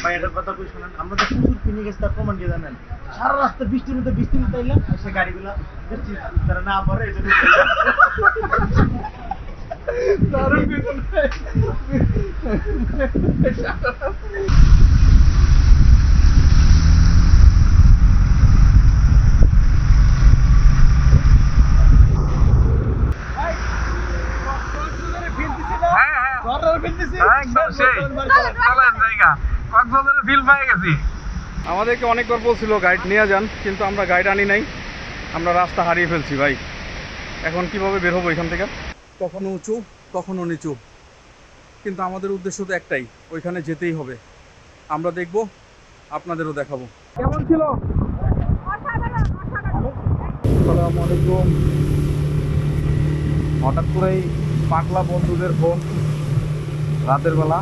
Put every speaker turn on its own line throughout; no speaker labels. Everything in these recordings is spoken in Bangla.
ভাই এটার কথা কই শোনেন আমরা তো প্রচুর কিনে গেছি তার প্রমাণ কি জানেন? সারা রাস্তা বৃষ্টির মধ্যে বৃষ্টির মধ্যে আর সে গাড়িগুলা বৃষ্টি তারা না পড়ে এই জন্য দারুণ কিন্তু
হ্যাঁ হ্যাঁ। জায়গা ফিল পেয়ে গেছি। আমাদেরকে অনেকবার বলছিল গাইড নিয়ে যান। কিন্তু আমরা গাইড আনি নাই। আমরা রাস্তা হারিয়ে ফেলছি ভাই। এখন কীভাবে বের হব এখান থেকে? কখনো উঁচু কখনো নিচু। কিন্তু আমাদের উদ্দেশ্য তো একটাই ওইখানে যেতেই হবে। আমরা দেখব আপনাদেরও দেখাবো। কেমন ছিল? আসসালামু আলাইকুম হঠাৎ করেই পাগলা বন্ধুদের ফোন রাতের বেলা।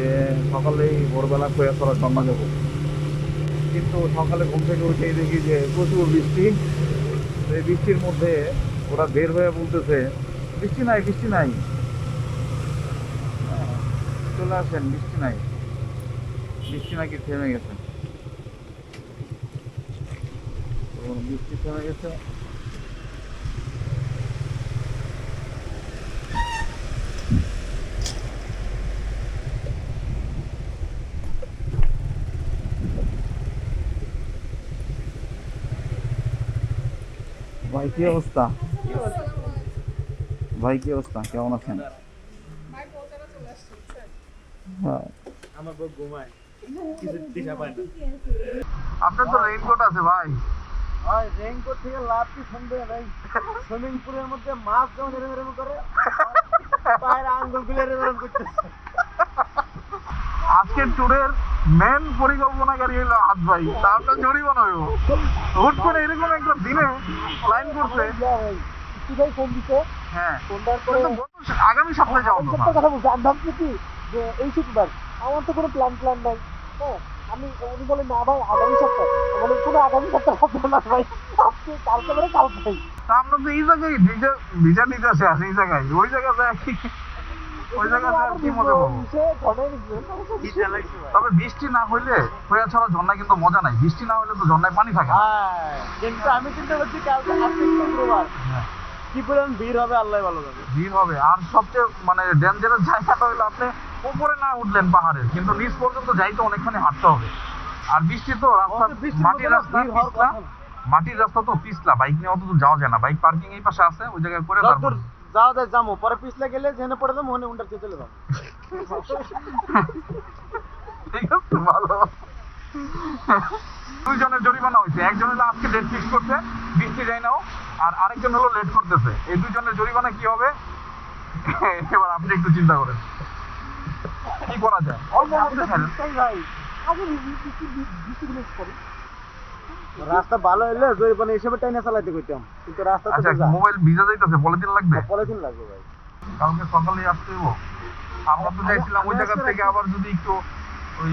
যে সকালেই ভোরবেলা খোয়া করার জন্য যাব। কিন্তু সকালে ঘুম থেকে উঠেই দেখি যে প্রচুর বৃষ্টি। এই বৃষ্টির মধ্যে ওরা বের হয়ে বলতেছে, বৃষ্টি নাই বৃষ্টি নাই। চলে আসেন, বৃষ্টি নাই। বৃষ্টি নাকি থেমে গেছে। বৃষ্টি থেমে গেছে। কি অবস্থা? ভাই কি অবস্থা? কেমন আছেন? হ্যাঁ। আপনার তো রেইনকোট আছে ভাই।
হয় রেইনকোট থেকে লাভ কি সন্দেহ নাই। সুইমিং পুলের মধ্যে মাছ যেমন এরম এরম করে পায়ের আঙ্গুলগুলো এরম এরম করতেছে।
আজকের ট্যুরের মেন পরিকল্পনাকারী হলো হাত ভাই। তারপর জরিমানা হইব হুট করে এরকম একটা দিনে প্ল্যান করছে। হ্যাঁ। তো আগামী সপ্তাহে কথা।
কথা বলছি আমি ভাবছি কি যে এই শুক্রবার আমার তো কোনো প্ল্যান প্ল্যান নাই। হ্যাঁ আমি উনি না ভাই আগামী সপ্তাহ। কোনো আগামী সপ্তাহ হবে না ভাই আজকে কালকে মানে কালকে
তা আমরা তো এই জায়গায় ভিজা ভিজা নিতে আসে এই জায়গায়। ওই জায়গায় তবে বৃষ্টি না হইলে খোয়া ছাড়া ঝর্ণায় কিন্তু মজা নাই। বৃষ্টি না হইলে তো ঝর্ণায় পানি থাকে
কিন্তু আমি চিন্তা করছি কালকে আজকে শুক্রবার কি পরিমাণ ভিড় হবে। আল্লাহ ভালো যাবে
ভিড় হবে আর সবচেয়ে মানে ডেঞ্জারাস জায়গাটা আপনি উপরে না উঠলেন পাহাড়ের। কিন্তু নিচ পর্যন্ত যাইতে অনেকখানি হাঁটতে হবে। আর বৃষ্টি তো রাস্তা মাটির রাস্তা পিছলা। মাটির রাস্তা তো পিছলা। বাইক নিয়ে অত যাওয়া যায় না। বাইক পার্কিং এই পাশে আছে ওই জায়গায় করে তারপর
যাওয়া যায় যাব পরে পিছলে গেলে যেখানে পড়ে যাব ওখানে উন্ডার চলে যাব
ঠিক আছে ভালো দুইজনের জরিমানা হয়েছে একজন হলো আজকে ডেট ফিক্স করছে বৃষ্টি যায় নাও আর আরেকজন হলো লেট করতেছে এই দুইজনের জরিমানা কি হবে এবার আপনি একটু চিন্তা করেন কি করা যায় তো খেলেন।
ভাই রাস্তা ভালো হলে জরিমানা হিসেবে টাইনা চালাইতে কইতাম। কিন্তু রাস্তা
আচ্ছা মোবাইল ভিজা যাইতেছে পলিথিন লাগবে?
পলিথিন লাগবে ভাই।
কালকে সকালে আসতে হইব। আমরা তো চাইছিলাম ওই জায়গা থেকে আবার যদি একটু ওই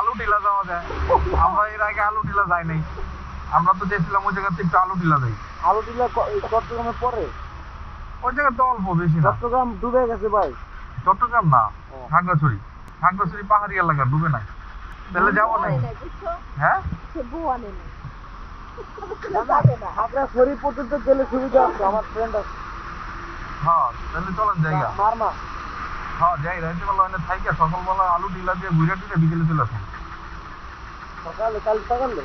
আলু টিলা যাওয়া যায়। আমরা এর আগে আলু টিলা যাই নাই। আমরা তো চাইছিলাম ওই জায়গা থেকে একটু আলু টিলা যাই
আলু টিলা চট্টগ্রামের পরে
ওই জায়গা তো অল্প বেশি না।
চট্টগ্রাম ডুবে গেছে ভাই।
চট্টগ্রাম না। খাগড়াছড়ি। খাগড়াছড়ি পাহাড়ি এলাকা ডুবে নাই। তাহলে যাব নাই হ্যাঁ?
খাগড়াছড়ি পর্যন্ত গেলে সুবিধা আছে আমার ফ্রেন্ড আছে।
হ্যাঁ তাহলে চলেন জায়গা
মারমা
হ্যাঁ যাই রাইতে বেলা ওখানে থাইকে সকালবেলা আলু টিলা দিয়ে ঘুরে টুরে বিকেলে চলে আসুন।
সকালে কাল সকালে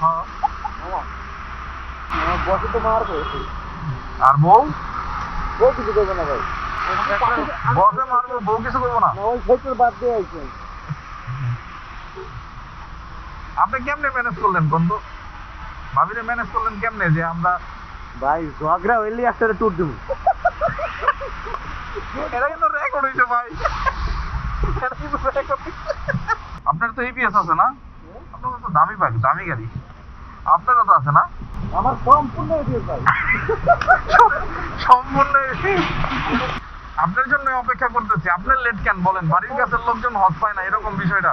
হ্যাঁ।
বসে তো মারবো
আর বউ?
ও কিছু করবে না ভাই।
বসে মারবো বউ কিছু করব না।
না ওই সাইকেল বাদ দিয়ে আইছেন
আপনি কেমনে ম্যানেজ করলেন বন্ধু? ভাবিরে ম্যানেজ করলেন কেমনে যে আমরা
ভাই ঝগড়া হইলে একটা ট্যুর দেবো।
এটা কিন্তু রেকর্ড হয়েছে ভাই। আপনার তো এপিএস আছে না? আপনার তো দামি বাইক দামি গাড়ি। আপনারও তো আছে না?
আমার সম্পূর্ণ এডিও ভাই।
সম্পূর্ণ আপনার জন্য অপেক্ষা করতেছি। আপনার লেট কেন বলেন? বাড়ির কাছের লোকজন হজ পায় না এরকম বিষয়টা।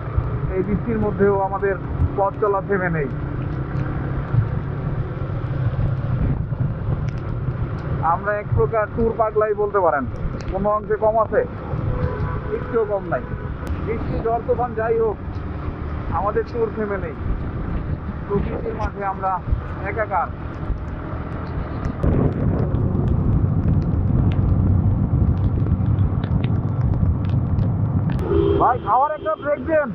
এই বৃষ্টির মধ্যেও আমাদের পথ চলা থেমে নেই। আমরা এক প্রকার ট্যুর পাগলাই বলতে পারেন। কোনো অংশে কম আছে, একটুও কম নাই। বৃষ্টি, ঝড়, তুফান যাই হোক, আমাদের ট্যুর থেমে নেই। প্রকৃতির মাঠে আমরা একাকার। ভাই, খাওয়ার একটা ব্রেক দেন।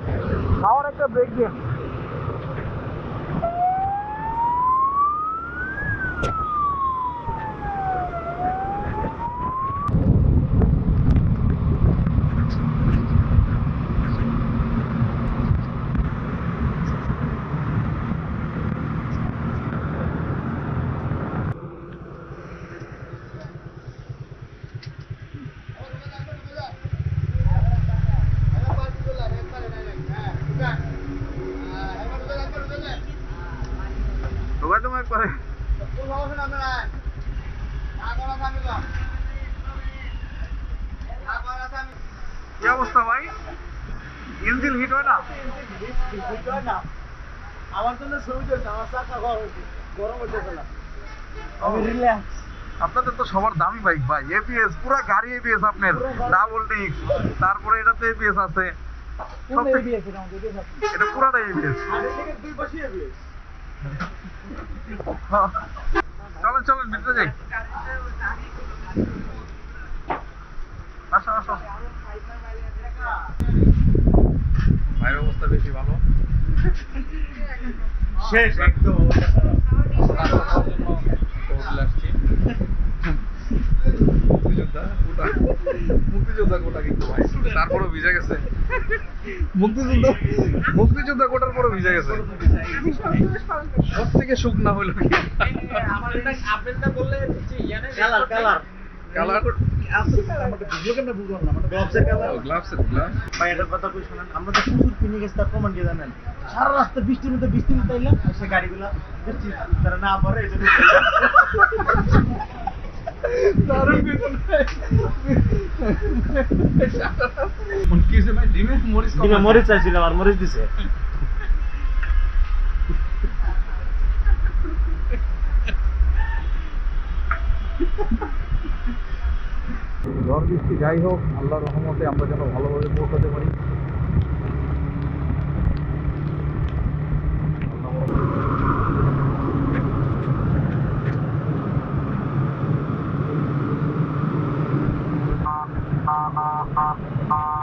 খাওয়ার একটা ব্রেক দেন ঢোকাই তোমার একবারে কি অবস্থা ভাই ইঞ্জিন হিট হয় না
আমার জন্য ছবি দিয়েছে আমার চাকা গরম হয়েছে গরম হচ্ছে না আমি রিল্যাক্স
আপনাদের তো সবার দামি বাইক ভাই। এবিএস পুরো গাড়ি এবিএস আপনার। ডাবল ডিস্ক তারপরে এটাতে এবিএস আছে।
এটা পাশে এবিএস
চলেন চলেন ভিতরে যাই। আসো আসো ভাইয়ের অবস্থা বেশি ভালো।
শেষ একদম
তারপরও ভিজে গেছে। মুক্তিযোদ্ধা? মুক্তিযোদ্ধা গোটার পরও ভিজে গেছে। সব থেকে
না সারা রাস্তা বৃষ্টির মধ্যে বৃষ্টির মধ্যে সে গাড়িগুলা বৃষ্টি তারা না পড়ে
মরিচ
চাইছিলাম আর মরিচ দিছে।
ঝড় বৃষ্টি যাই হোক আল্লাহর রহমতে আমরা যেন ভালোভাবে পৌঁছাতে পারি। Ha ha ha ha.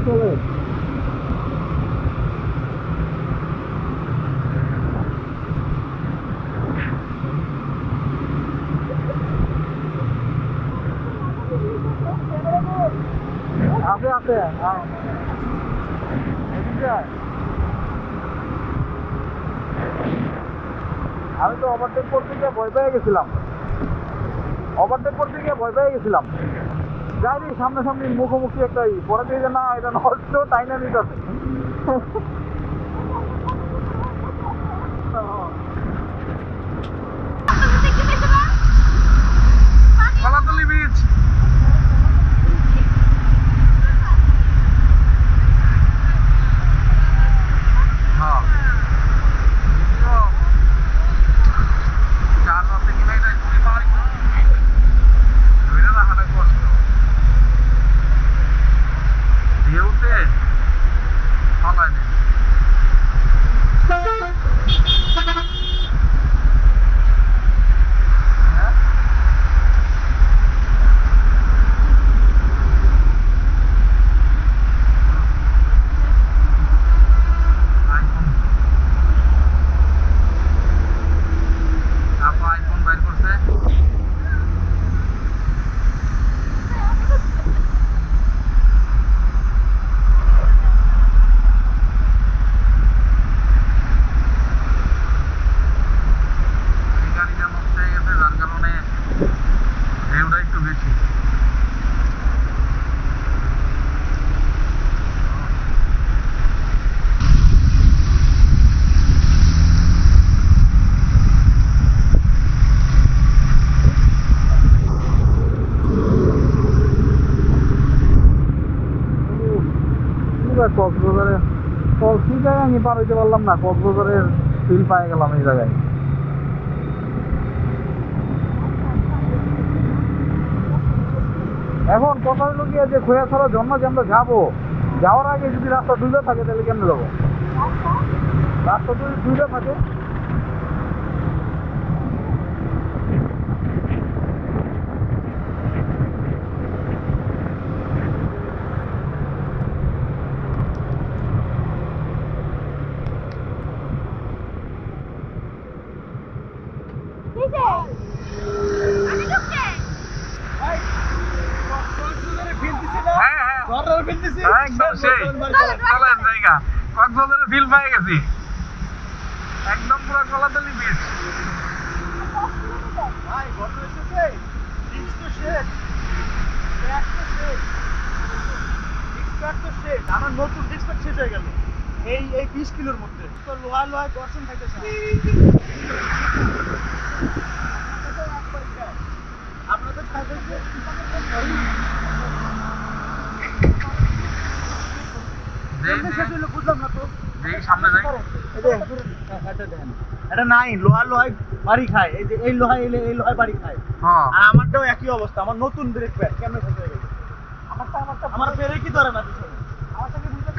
চলে আছে আছে। আমি তো ওভারটেক করতে গিয়ে ভয় পেয়ে গেছিলাম। ওভারটেক করতে গিয়ে ভয় পেয়ে গেছিলাম। যাইনি সামনাসামনি মুখোমুখি একটা পরে দিয়ে যে না এটা নষ্ট টাইনামিক না পার হইতে পারলাম না, কক্সবাজারের ফিল পায়ে গেলাম এই জায়গায়। এখন কথা হলো গিয়ে যে খোয়া ছাড়া জন্ম যে আমরা যাব, যাওয়ার আগে যদি রাস্তা ডুবে থাকে, তাহলে কেমনে যাব? রাস্তা যদি ডুবে থাকে হ্যাঁ একদম সেই। চলেন জায়গা। কক্সবাজারের ফিল পাই গেছি। একদম পুরো কলাতলি বিচ
আমার নতুন ডিসপ্যাচ শেষ হয়ে গেল। এই এই বিশ কিলোর মধ্যে। তো লোহা লোহা দর্শন থাকতেছে আপনাদের শেষ হইল বুঝলাম না তো
দেখি সামনে যাই
এটা নাই লোহা লোহায় বাড়ি খায়। এই যে এই লোহায় এলে এই লোহায় বাড়ি খায়।
হ্যাঁ।
আর আমারটাও একই অবস্থা আমার নতুন ব্রেক প্যাড। কেমন শেষ হয়ে গেছে আমারটা আমারটা আমার বেরে কি ধরে না পিছনে আমার সঙ্গে বুঝতে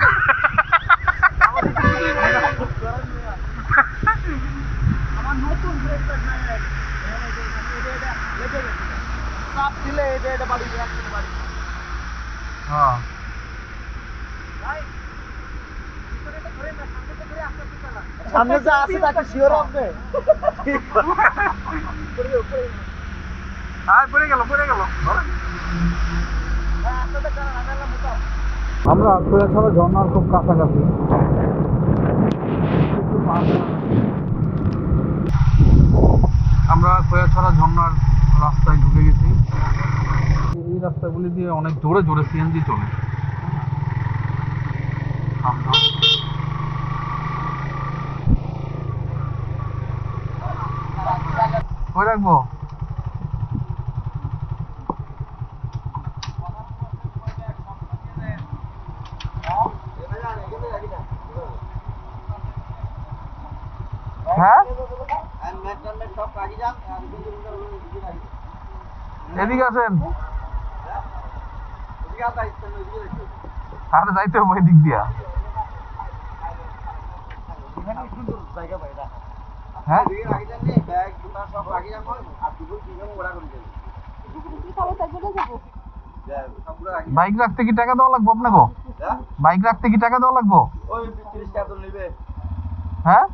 আমার নতুন ব্রেক প্যাড নাই চাপ দিলে এটা এটা বাড়ি একসাথে বাড়ি
হ্যাঁ
সামনে যা আছে তাকে শিওর হবে।
আর পড়ে গেল পড়ে গেল। আমরা সোয়াছড়া ঝর্ণার খুব কাছাকাছি। আমরা খোয়াছড়া ঝর্ণার রাস্তায় ঢুকে গেছি। এই রাস্তাগুলি দিয়ে অনেক জোরে জোরে সিএনজি চলে আমরা কই রাখব হ্যাঁ এদিকে আসেন। আর যাইতে হবে এদিক দিয়া। বাইক রাখতে কি টাকা দেওয়া লাগবো আপনাকে? বাইক রাখতে কি টাকা দেওয়া লাগবো? হ্যাঁ?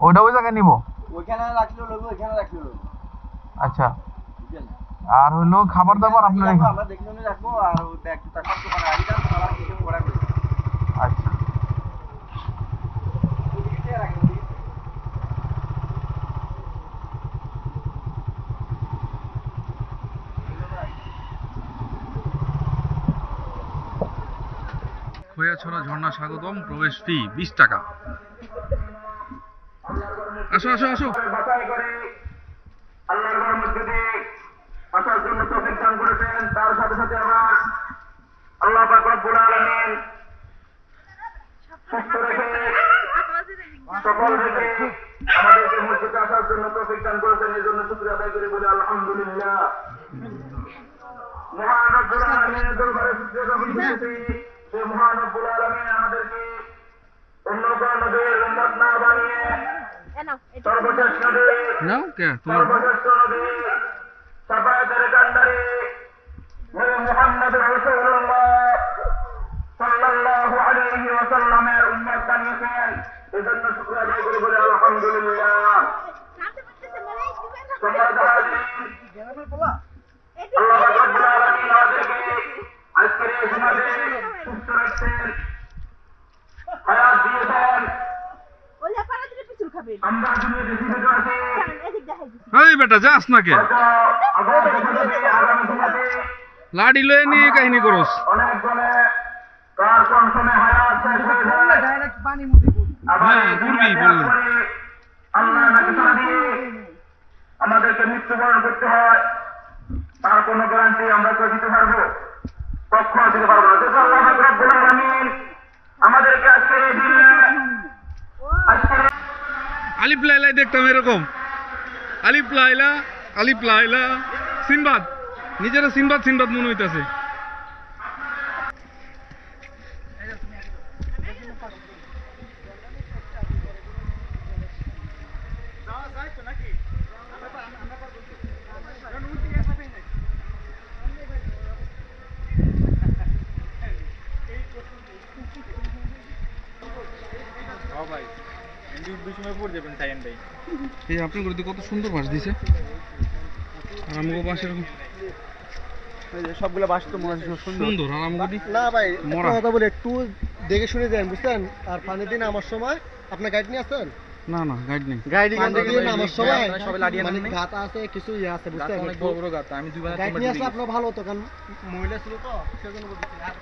ওইটা ওই জায়গায় নিব?
ওইখানে রাখলে লোক ওইখানে রাখলে লোক
আচ্ছা। আর হইল খাবার দাবার আপনার এখানে
আমরা দেখে শুনে রাখব আর ওই ব্যাগ টাকা দোকানে আগে যান আবার কিছু ঘোরা করি
আচ্ছা খোয়াছড়া ঝর্ণা স্বাগতম, প্রবেশ ফি বিশ টাকা। আসো আসো আসো।
আলহামদুলিল্লাহ। মহান দরবারে শুকরিয়া জ্ঞাপন করতেছি যে রব্বুল আলামিন আমাদেরকে অন্য কোনো নবীর উম্মত না বানিয়ে সর্বশেষ নবী
নাও কে
সর্বশ্রেষ্ঠ নবী সাফায়াতের কান্ডারি নবী মুহাম্মদ রাসূলুল্লাহ সাল্লাল্লাহু আলাইহি ওয়াসাল্লামের উম্মত বানিয়েছেন। এজন্য শুকরিয়া আদায় করে বলে আলহামদুলিল্লাহ। সম্মানিত হাজিরিন আল্লাহ রাব্বুল আলামিন আমাদেরকে আজকের এই সমাজে সুস্থ রাখছেন হায়াত দিয়েছেন আমরা দুনিয়া বেশি থেকে আছি।
এই বেটা যাস না কে লাডি লয়ে নিয়ে কাহিনী করস।
কার হয়ে দিয়ে আমাদেরকে মৃত্যুবরণ করতে হয়। তার কোনো গ্যারান্টি আমরা কেউ দিতে পারব? পক্ষ দিতে পারব না। আল্লাহ রব্বুল আমাদেরকে আজকে এই
আলিফ লাইলাই দেখতাম এরকম। আলিফ লাইলা আলিফ লাইলা। সিনবাদ। নিজেরা সিনবাদ সিনবাদ মনে হইতাছে। এই আপনার করে কত সুন্দর বাস দিছে আর আমাকে বাস এরকম
সবগুলো বাস তো মনে সুন্দর।
সুন্দর আর আমাকে
না ভাই
মরা।
কথা বলি একটু দেখে শুনে যান বুঝছেন? আর পানির দিন আমার সময় আপনার গাইড নিয়ে আসছেন?
না না গাইড নেই।
গাইড
দিন
আমার সময়
সবাই লাড়িয়ে
মানে
নেন
আছে কিছু ইয়ে আছে বুঝছেন?
অনেক বড় বড় গাছ আমি দুইবার
গাইড নিয়ে আসলে আপনার ভালো হতো কারণ মহিলা ছিল তো সেজন্য বলতেছি আর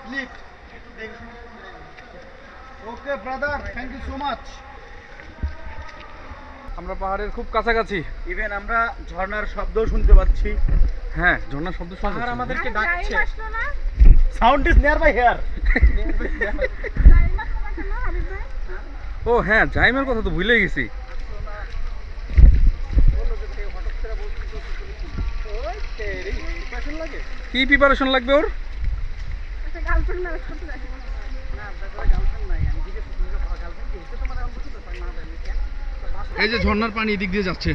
স্লিপ একটু দেখে শুনে okay brother thank you so much
আমরা পাহাড়ের খুব কাছাকাছি।
ইভেন আমরা ঝর্ণার শব্দও শুনতে পাচ্ছি।
হ্যাঁ ঝর্ণার শব্দ শোনা
পাহাড় আমাদেরকে ডাকছে।
Sound is near by here
ও হ্যাঁ জাইমের কথা তো ভুলে গেছি। কি প্রিপারেশন লাগবে ওর? এই যে ঝর্ণার পানি এদিক দিয়ে যাচ্ছে।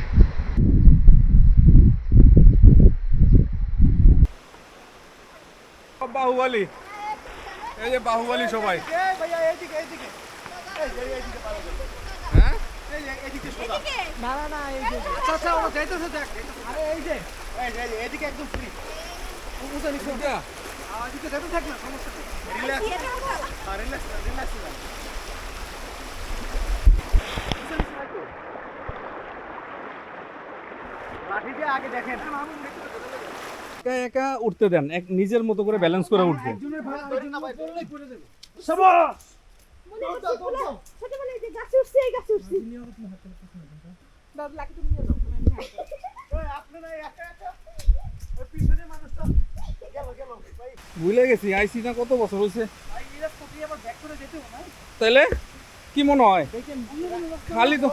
বাহুবালি। এই যে বাহুবালি সবাই। একা একা উঠতে দেন এক নিজের মতো করে ব্যালেন্স করে উঠবে ভুলে গেছি আইসি না কত বছর হয়েছে? তাহলে কি মনে হয়? খালি তো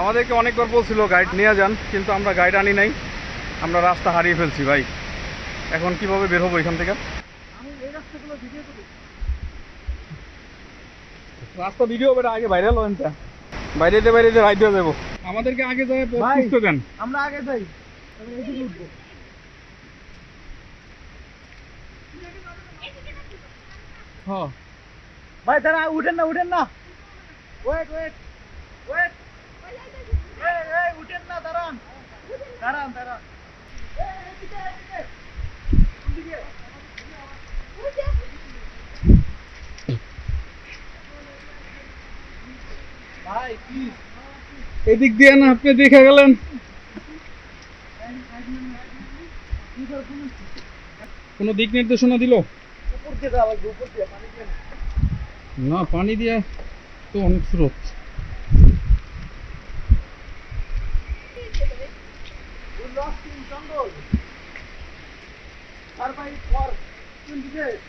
আমাদেরকে অনেকবার বলছিল গাইড নিয়ে যান কিন্তু আমরা গাইড আনি নাই। আমরা রাস্তা হারিয়ে ফেলছি ভাই। এখন কীভাবে বের হব এখান থেকে? রাস্তা ভিডিও বেটা আগে ভাইরাল হন বাইরেতে বাইরেতে রাইড যাব আমাদেরকে আগে। খুঁজতে দেন।
আমরা আগে যাই আমি এইদিকে উঠবো
হ্যাঁ
ভাই দাঁড়া উঠেন না উঠেন না। ওয়েট ওয়েট ওয়েট এই এই উঠেন না দাঁড়ান। দাঁড়ান দাঁড়ান। ভাই
এদিক দিয়ে না আপনি দেখে গেলেন। কোনো দিক নির্দেশনা দিল?
উপর দিয়ে যাওয়া উপর দিয়ে। না।
পানি দিয়ে তো অনেক স্রোত
We lost in jungle. Survive for 20 days.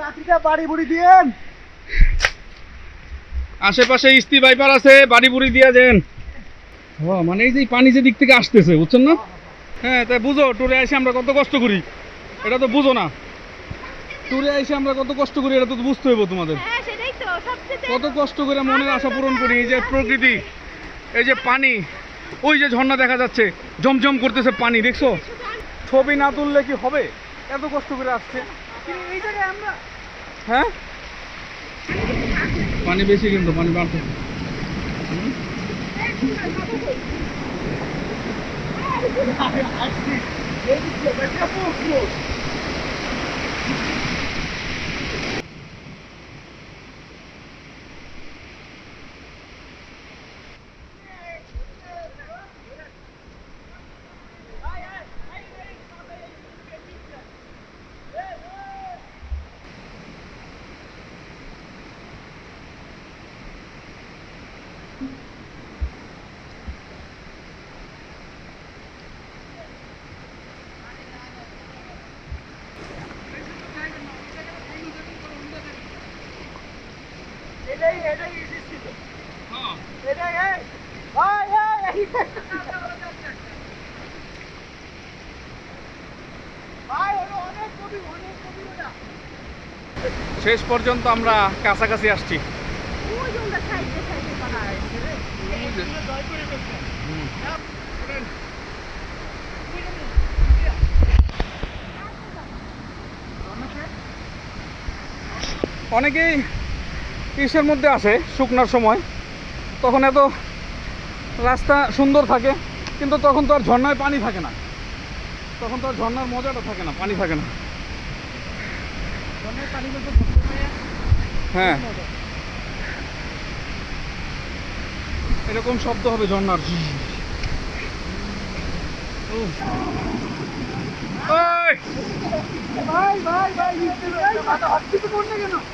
লাঠিটা বাড়ি বুড়ি দিয়েন
আশেপাশে ইস্তি বাইপার আছে বাড়ি বুড়ি দিয়ে দেন মানে এই যে পানি যে দিক থেকে আসতেছে বুঝছেন না হ্যাঁ তাই বুঝো ট্যুরে এসে আমরা কত কষ্ট করি এটা তো বুঝো না ট্যুরে এসে আমরা কত কষ্ট করি এটা তো বুঝতে হইব তোমাদের। কত কষ্ট করে মনের আশা পূরণ করি এই যে প্রকৃতি এই যে পানি ওই যে ঝর্ণা দেখা যাচ্ছে জমজম করতেছে পানি দেখছ? ছবি না তুললে কি হবে? এত কষ্ট করে আসছে। হ্যাঁ? পানি বেশি কিন্তু পানি বাড়তে
আসছি। এটাই এটাই ছিল এটাই
শেষ পর্যন্ত আমরা কাছাকাছি আসছি। অনেকেই ইসের মধ্যে আসে শুকনার সময়। তখন এত রাস্তা সুন্দর থাকে কিন্তু তখন তো আর ঝর্নায় পানি থাকে না। তখন তো আর ঝর্নার মজাটা থাকে না পানি থাকে না। হ্যাঁ। এরকম শব্দ হবে। ওই!
ভাই ভাই ভাই ভাই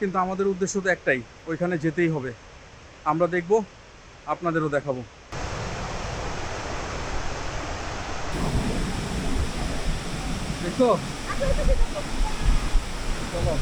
কিন্তু আমাদের উদ্দেশ্য তো একটাই ওইখানে যেতেই হবে। আমরা দেখব আপনাদেরও দেখাবো। দেখছ? চলো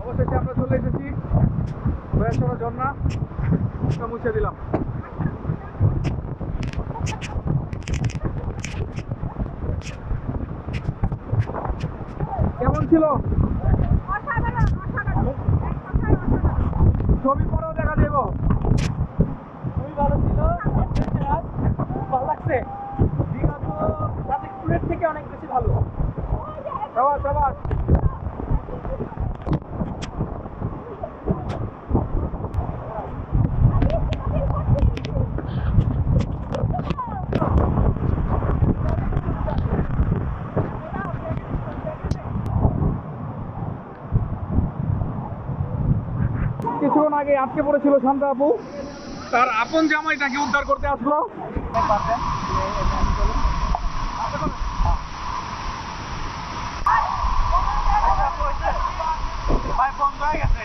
অবশেষে আমরা চলে এসেছি বয়াসরা ঝর্ণা মুখটা মুছে দিলাম কেমন ছিল
অসাধারণ, অসাধারণ। এক কথায় অসাধারণ।
ছবি পরেও দেখা দেবো
খুবই ভালো ছিল adventurous, খুব ভালো লাগছে বিগত ট্রাফিক ট্যুরের থেকে অনেক বেশি ভালো
সবাস সবাস কিছুক্ষণ আগে আটকে পড়েছিল শান্তা আপু। তার আপন জামাই তাকে উদ্ধার করতে আসলো
ভাই বন্ধ হয়ে গেছে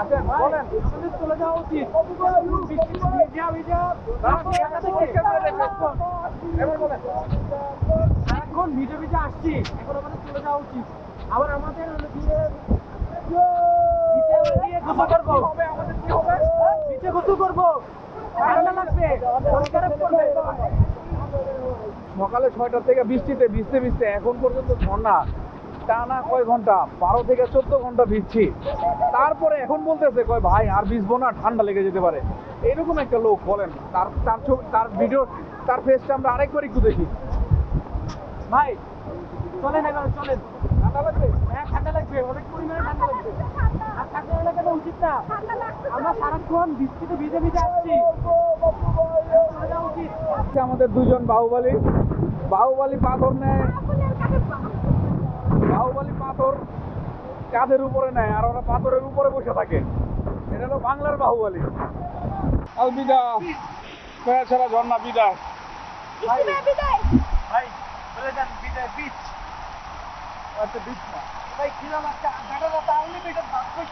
আচ্ছা বলেন
আমাদের চলে যাওয়া উচিত ভিজা ভিজা
এবার বলেন
এখন ভিজে ভিজে আসছি। এখন আমাদের চলে যাওয়া উচিত। আবার আমাদের নিচে গোসল করব। ঠান্ডা লাগবে।
সকালে ছয়টা থেকে বৃষ্টিতে ভিজতে ভিজতে এখন পর্যন্ত ঝর্ণা। টানা কয় ঘণ্টা? বারো থেকে চোদ্দ ঘণ্টা ভিজছি। তারপরে এখন বলতেছে কয় ভাই আর ভিজবো না ঠান্ডা লেগে যেতে পারে। এরকম একটা লোক বলেন। তার তার তার ভিডিও তার ফেসটা আমরা আরেকবার একটু দেখি।
ভাই চলেন এবার চলেন।
ঠান্ডা লাগবে?
হ্যাঁ ঠান্ডা লাগবে অনেক পরিমাণে ঠান্ডা লাগবে। আর ঠান্ডা লাগানো উচিত না। আমরা সারাক্ষণ বৃষ্টিতে ভিজে ভিজে আসছি।
আমাদের দুজন বাহুবলী। বাহুবলী পাথর নেয়। বাহুবলী পাথর কাঁধের উপরে নেয় আর ওরা পাথরের উপরে বসে থাকে। এটা হলো বাংলার বাহুবলী। আলবিদা ছাড়া ঝর্ণা pleasant
bitter beach. What's
the beach now? If I
kill him, I
can't. That is the only bit of half fish.